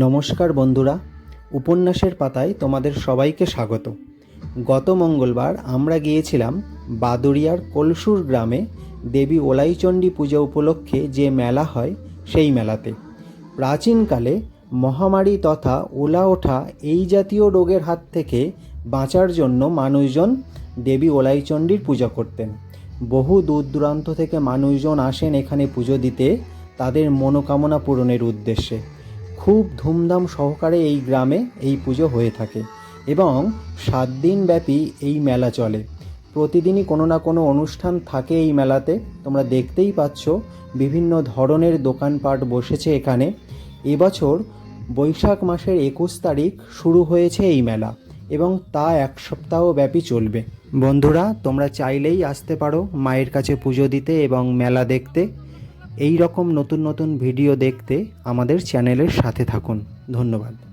নমস্কার বন্ধুরা, উপন্যাসের পাতায় তোমাদের সবাইকে স্বাগত। গত মঙ্গলবার আমরা গিয়েছিলাম বাদুরিয়ার কলসুর গ্রামে দেবী ওলাইচণ্ডী পূজা উপলক্ষে যে মেলা হয় সেই মেলাতে। প্রাচীনকালে মহামারী তথা ওলা ওঠা এই জাতীয় রোগের হাত থেকে বাঁচার জন্য মানুষজন দেবী ওলাইচণ্ডীর পূজা করতেন। বহু দূর দূরান্ত থেকে মানুষজন আসেন এখানে পুজো দিতে তাদের মনোকামনা পূরণের উদ্দেশ্যে। খুব ধুমধাম সহকারে এই গ্রামে এই পুজো হয়ে থাকে এবং সাত দিন ব্যাপী এই মেলা চলে। প্রতিদিনই কোনো না কোনো অনুষ্ঠান থাকে এই মেলাতে। তোমরা দেখতেই পাচ্ছ বিভিন্ন ধরনের দোকানপাট বসেছে এখানে। এবছর বৈশাখ মাসের একুশ তারিখ শুরু হয়েছে এই মেলা এবং তা এক সপ্তাহ ব্যাপী চলবে। বন্ধুরা, তোমরা চাইলেই আসতে পারো মায়ের কাছে পুজো দিতে এবং মেলা দেখতে। এই রকম নতুন নতুন ভিডিও দেখতে আমাদের চ্যানেলের সাথে থাকুন। ধন্যবাদ।